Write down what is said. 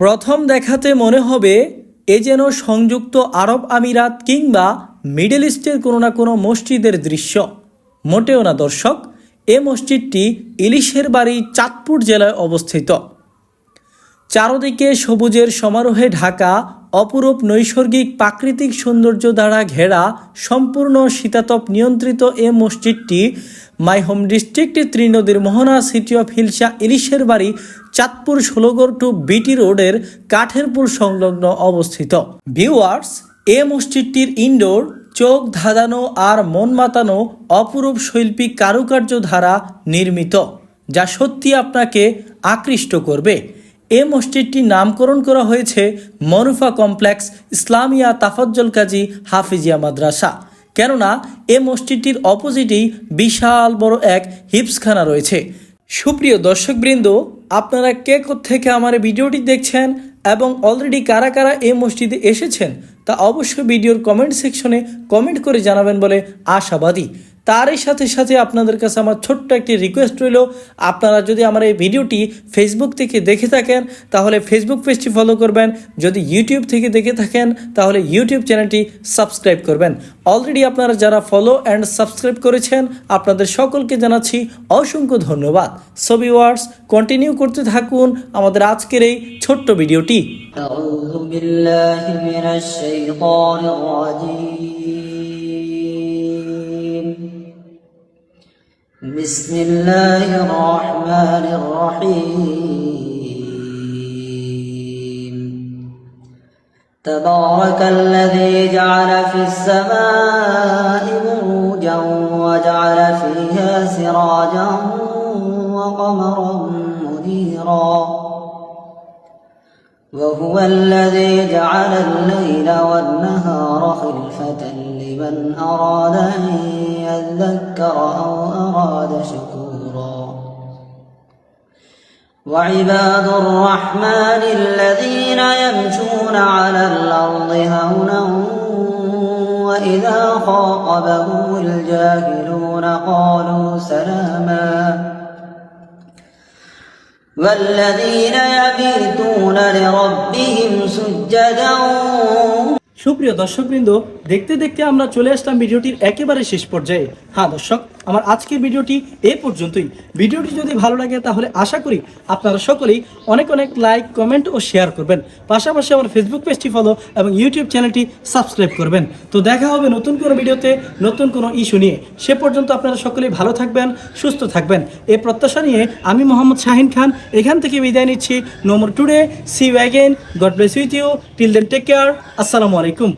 প্রথম দেখাতে মনে হবে, এ যেন সংযুক্ত আরব আমিরাত কিংবা মিডল ইস্টের কোনো না কোনো মসজিদের দৃশ্য। মোটেও না, দর্শক, এ মসজিদটি ইলিশের বাড়ি চাঁদপুর জেলায় অবস্থিত। চারদিকে সবুজের সমারোহে ঢাকা অপরূপ নৈসর্গিক প্রাকৃতিক সৌন্দর্য দ্বারা ঘেরা সম্পূর্ণ শীতাতপ নিয়ন্ত্রিত এ মসজিদটি মাই হোম ডিস্ট্রিক্ট ত্রিনদীর মোহনা সিটি অফ হিলসা ইলিশের বাড়ি চাঁদপুর ষোলগড় টু বিটি রোডের কাঠেরপুর সংলগ্ন অবস্থিত। ভিউয়ার্স, এ মসজিদটির ইনডোর, চোখ ধাঁধানো আর মন মাতানো অপরূপ শৈল্পিক কারুকার্য দ্বারা নির্মিত, যা সত্যি আপনাকে আকৃষ্ট করবে। এ মসজিদটির নামকরণ করা হয়েছে মরুফা কমপ্লেক্স ইসলামিয়া তাফজ্জল কাজী হাফিজিয়া মাদ্রাসা। কেননা, এ মসজিদটির অপোজিটেই বিশাল বড় এক হিপসখানা রয়েছে। সুপ্রিয় দর্শকবৃন্দ, আপনারা কে থেকে আমার ভিডিওটি দেখছেন এবং অলরেডি কারা কারা এই মসজিদে এসেছেন তা অবশ্যই ভিডিওর কমেন্ট সেকশনে কমেন্ট করে জানাবেন বলে আশাবাদী। তারই সাথে সাথে আপনাদের কাছে আমার ছোট্ট একটি রিকোয়েস্ট রইল আপনারা যদি আমার এই ভিডিওটি ফেসবুক থেকে দেখে থাকেন তাহলে ফেসবুক পেজটি ফলো করবেন যদি ইউটিউব থেকে দেখে থাকেন তাহলে ইউটিউব চ্যানেলটি সাবস্ক্রাইব করবেন অলরেডি আপনারা যারা ফলো অ্যান্ড সাবস্ক্রাইব করেছেন আপনাদের সকলকে জানাচ্ছি অসংখ্য ধন্যবাদ ছবি ওয়ার্স কন্টিনিউ করতে থাকুন আমাদের আজকের এই ছোট্ট ভিডিওটি أعوذ بالله من الشيطان الرجيم بسم الله الرحمن الرحيم. تبارك الذي جعل في السماء بروجا وجعل فيها سراجا وقمرا منيرا. وهو الذي جعل الليل والنهار خلفة لمن أراد أن وعباد الرحمن الذين يمشون على الأرض هونا وإذا خاطبهم الجاهلون قالوا سلاما والذين يبيتون لربهم سجدا সুপ্রিয় দর্শকবৃন্দ দেখতে দেখতে আমরা চলে আসলাম ভিডিওটির একেবারে শেষ পর্যায়ে হ্যাঁ দর্শক আমার আজকের ভিডিওটি এ পর্যন্তই। ভিডিওটি যদি ভালো লাগে তাহলে আশা করি আপনারা সকলেই অনেক অনেক লাইক, কমেন্ট ও শেয়ার করবেন। পাশাপাশি আমার ফেসবুক পেজটি ফলো এবং ইউটিউব চ্যানেলটি সাবস্ক্রাইব করবেন। তো দেখা হবে নতুন কোনো ভিডিওতে, নতুন কোনো ইস্যু নিয়ে। সে পর্যন্ত আপনারা সকলেই ভালো থাকবেন, সুস্থ থাকবেন। এ প্রত্যাশা নিয়ে আমি মোহাম্মদ শাহিন খান, এখান থেকে বিদায় নিচ্ছি। নোমর today see again god bless with you till then take care আসসালামু আলাইকুম।